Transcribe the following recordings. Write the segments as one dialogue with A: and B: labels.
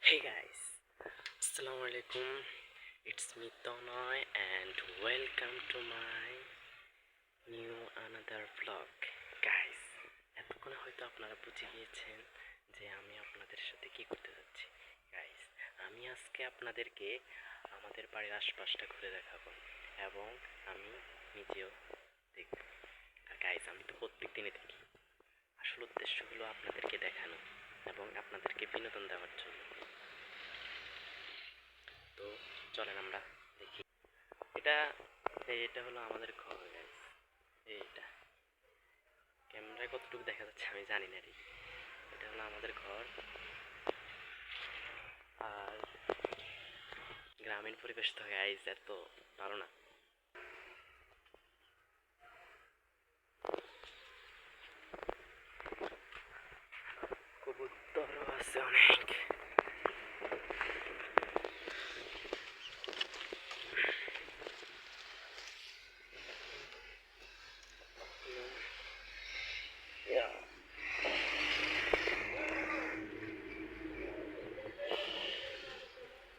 A: Hey guys, Assalamu alaikum. It's me Tonoy and welcome to my new another vlog. Guys, এতক্ষণে হয়তো আপনারা বুঝে গিয়েছেন যে আমি আপনাদের সাথে কি করতে যাচ্ছি। গাইস আমি আজকে আপনাদেরকে আমাদের বাড়ির আশপাশটা ঘুরে দেখাবো এবং আমি নিজেও দেখব। আর গাইস আমি তো প্রত্যেক দিনে দেখি। আসল উদ্দেশ্য হলো আপনাদেরকে দেখানো এবং আপনাদেরকে বিনোদন দেওয়ার জন্য। তো চলেন আমরা দেখি। এটা এটা হলো আমাদের ঘর এইটা। ক্যামেরায় কতটুকু দেখা যাচ্ছে আমি জানি না রে এটা হলো আমাদের ঘর। আর গ্রামীণ পরিবেশ তো গাইজ এত ভালো না কবুতরও আছে অনেক Yeah.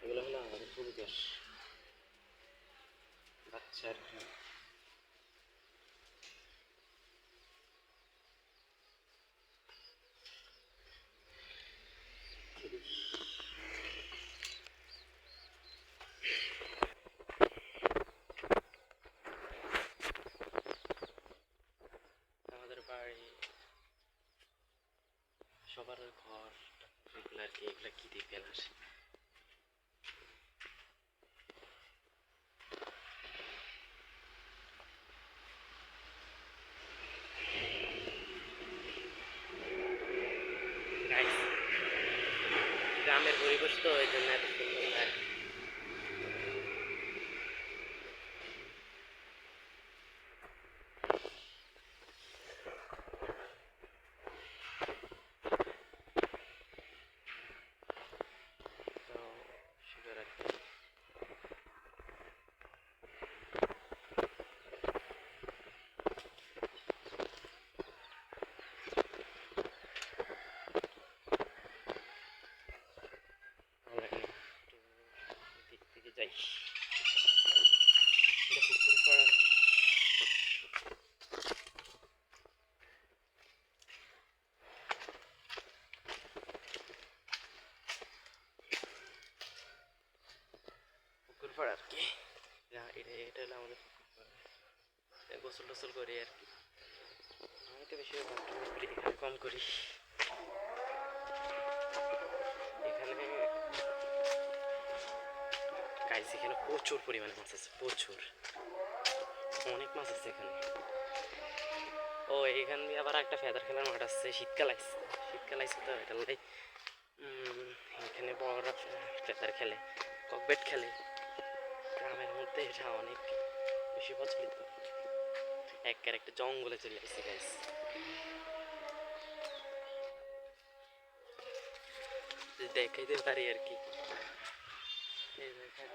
A: এগুলো হলো আমাদের পরিবেশ আমাদের বাড়ি সবার ঘর এগুলো আর কি এগুলো কি দিয়ে ফেল আসে Guys, গ্রামের পরিবেশ তো ওই জন্য এত সুন্দর লাগে তো শুভরাত্রি আমরা এখন একটু এটা পুকুর পাড় আর কি। না, এটা এটা হলো আমাদের পুকুর পাড় গোসল টোসল করি আর কি। আমি তো বেশি বাথরুম কম করি। গাইস এখানে প্রচুর পরিমাণে মাছ আছে, প্রচুর। অনেক মাছ আছে এখানে। ও, এখান দিয়ে আবার একটা ফেদার খেলার মাঠ আছে, শীতকাল আসছে শীতকাল আসছে তো, এটা লাই এখানে বড়রা ফেদার খেলে, ককবেট খেলে। গ্রামের মধ্যে এটা অনেক বেশি প্রচলিত। একের একটা জঙ্গলে চলে আসছে গাইস দেখাইতে পারি আর কি। এই দেখেন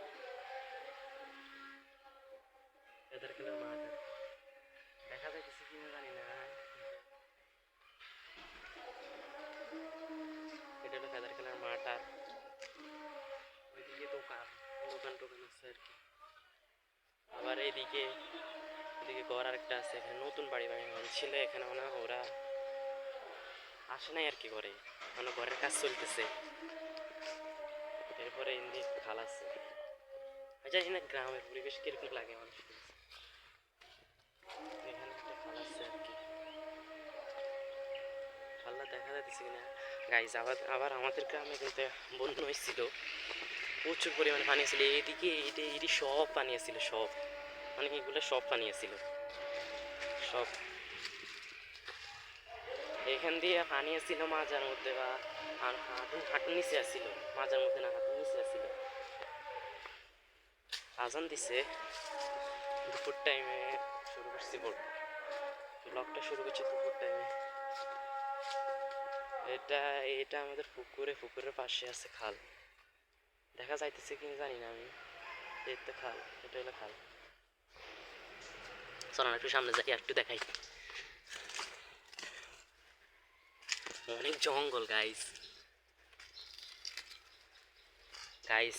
A: দেখা যাইতেছে এটা হলো ফেদার খেলার আর ওইদিকে দোকান দোকান টোকান আছে আর কি আবার এইদিকে এদিকে ঘর আরেকটা আছে এখানে নতুন বাড়ি বাড়ি ছিল এখানে মানে ওরা আসে নাই আর কি করে মানে ঘরের কাজ চলতেছে। আমি জানি না গ্রামের পরিবেশ কীরকম লাগে কি। খাল্লা দেখা যাচ্ছে কিনা? গাইজ আবার আবার আমাদের গ্রামে কিন্তু বন্যা হয়েছিল। প্রচুর পরিমাণে পানি ছিল এইদিকে এইটা এটি সব পানি ছিল সব। মানে এগুলো সব পানি ছিল সব। এখান দিয়ে পানি ছিল মাজার মধ্যে বা হাঁটু হাঁটু নিচে আসছিল। মাজার মধ্যে না, হাঁটু নিচে আসছিল। আজান দিছে। দুপুর টাইমে শুরু করছি বল ব্লগটা শুরু করছি দুপুর টাইমে এটা এটা আমাদের পুকুরে, পুকুরের পাশে আছে খাল। দেখা যাইতেছে কি জানি না আমি। এই তো খাল, এটা হলো খাল। চলো একটু সামনে যাই একটু দেখাই। অনেক জঙ্গল গাইস গাইস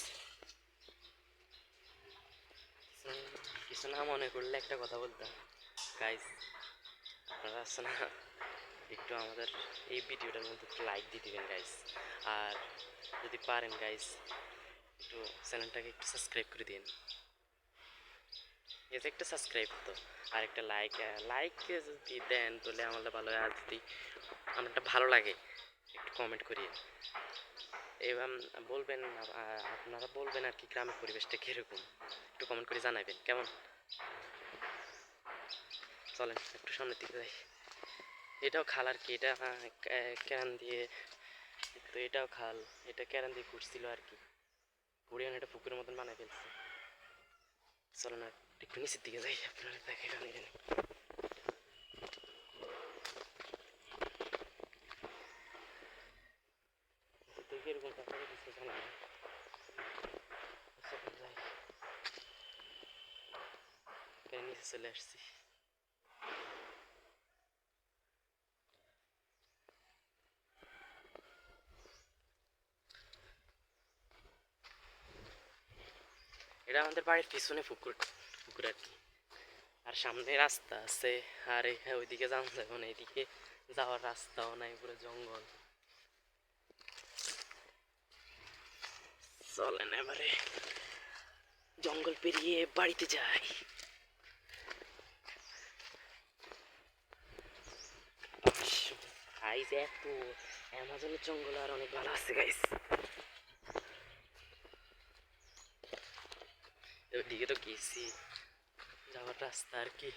A: কিছু মনে করলে একটা কথা বলতাম। গাইস আপনারা আছে না একটু আমাদের এই ভিডিওটার মধ্যে একটু লাইক দিয়ে দিবেন গাইস আর যদি পারেন গাইস একটু চ্যানেলটাকে একটু সাবস্ক্রাইব করে দিন এটা একটা সাবস্ক্রাইব তো, আর একটা লাইক লাইক যদি দেন, তাহলে আমাদের ভালো হয়। আর যদি আমারটা ভালো লাগে, একটু কমেন্ট করিয়ে এবং বলবেন আপনারা বলবেন আর কি গ্রামের পরিবেশটা কীরকম? একটু কমেন্ট করে জানাবেন কেমন? চলেন একটু সামনের দিকে যাই। এটাও খাল আর কি এটা আহ, কে- ক্যারান দিয়ে তো এটাও খাল এটা ক্যারান দিয়ে ঘুরছিল আর কি। কুড়িয়ান এটা পুকুরের মতন বানাই ফেলছে। চলেন আর একটু নিচের দিকে যাই আপনারা দেখে এটা আমাদের বাড়ির পিছনে পুকুর পুকুর আর কি। আর সামনে রাস্তা আছে, আর ওইদিকে যাওয়া যাবে না এদিকে যাওয়ার রাস্তাও নাই, পুরো জঙ্গল। চলেন এবারে জঙ্গল পেরিয়ে বাড়িতে যাই। গাইস এত অ্যামাজনের জঙ্গল আর অনেক ভালো আছে গাইস ওইদিকে তো গেছি। যাওয়ার রাস্তা আর কি।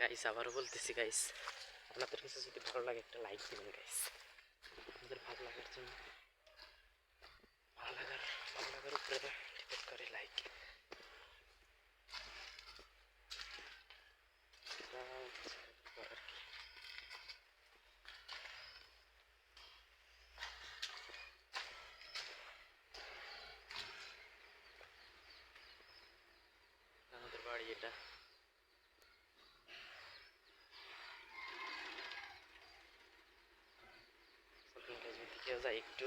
A: গাইস আবারও বলতেছি গাইস আপনাদের কাছে যদি ভালো লাগে একটা লাইক দিবেন গাইস আমাদের ভালো লাগার জন্য ভালো লাগার ভালো লাগার উপরে ডিপেন্ড করে লাইক আর কি আমাদের বাড়ি এটা guys, ওইদিকে একটু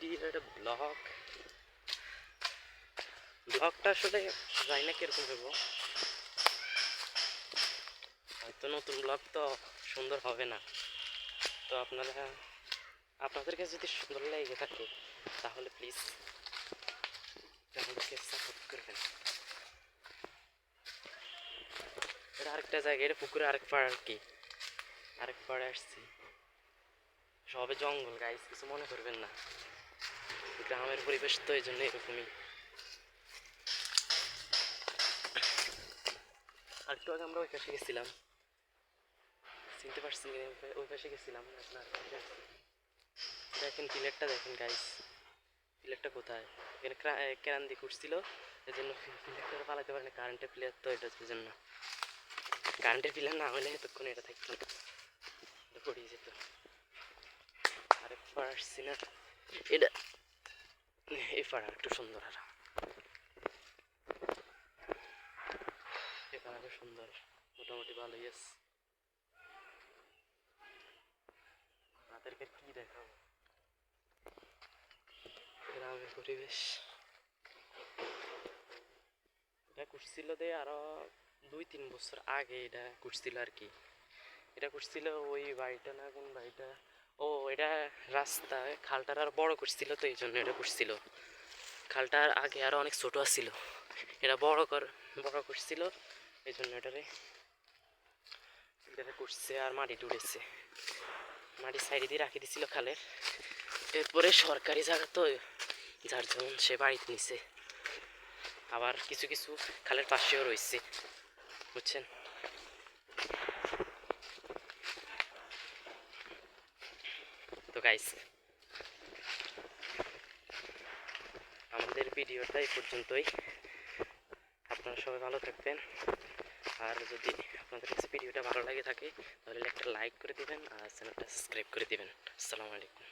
A: ভিডিওর ব্লগ ব্লগটা আসলে জানি না কীরকম হইব। হয়তো নতুন ব্লগ তো সুন্দর হবে না। তো আপনারা, আপনাদের কাছে যদি সুন্দর লেগে থাকে, তাহলে প্লিজ আমাদেরকে সাপোর্ট করবেন। এটা আরেকটা জায়গা, এটা পুকুরে আরেক পাড় আর কি। আরেক পাড়ে আসছি। সবে জঙ্গল গাইস কিছু মনে করবেন না। গ্রামের পরিবেশ তো এই জন্য এরকমই। আরেকটু আগে আমরা ওই পাশে গেছিলাম। চিনতে পারছি ওই পাশে গেছিলাম। আপনার দেখেন প্লেটটা দেখেন গাইস প্লেটটা কোথায়? এখানে ক্রা- এ, ক্যারান দিয়ে কুটছিল এই জন্য প্লেটটা পালাতে পারে না কারেন্টের প্লেয়ার তো এটা এই জন্য কারেন্টের প্লেয়ার না হলে এতক্ষণ এটা থাকতো এটা পড়িয়ে যেত। আরেক পাড় আসছি না। এটা পাড়া, একটু সুন্দর আর পাড়াটা সুন্দর, মোটামুটি ভালোই আছে। আপনাদেরকে কি দেখাবো? গ্রামের পরিবেশ। এটা করছিল দে আরও দুই তিন বছর আগে এটা করছিল আর কি। এটা করছিল ওই বাড়িটা না কোন বাড়িটা? ও, এটা রাস্তা খালটার আর বড় করছিল তো এই জন্য এটা করছিল। খালটার আগে আরও অনেক ছোট ছিল এটা বড় কর, বড় করছিল এই জন্য এটারে এটারে করছে আর মাটি টুড়েছে মাটি সাইডে দিয়ে রাখি দিছিল খালের। এরপরে সরকারি জায়গা তো, যার যেমন সে বাড়িতে নিছে। আবার কিছু কিছু খালের পাশেও রয়েছে, বুঝছেন? তো গাইস আমাদের ভিডিওটা এই পর্যন্তই। আপনারা সবাই ভালো থাকবেন। আর যদি আপনাদের ভিডিওটা ভালো লাগে থাকে, তাহলে একটা লাইক করে দিবেন আর চ্যানেলটা সাবস্ক্রাইব করে দিবেন। আসসালামু আলাইকুম।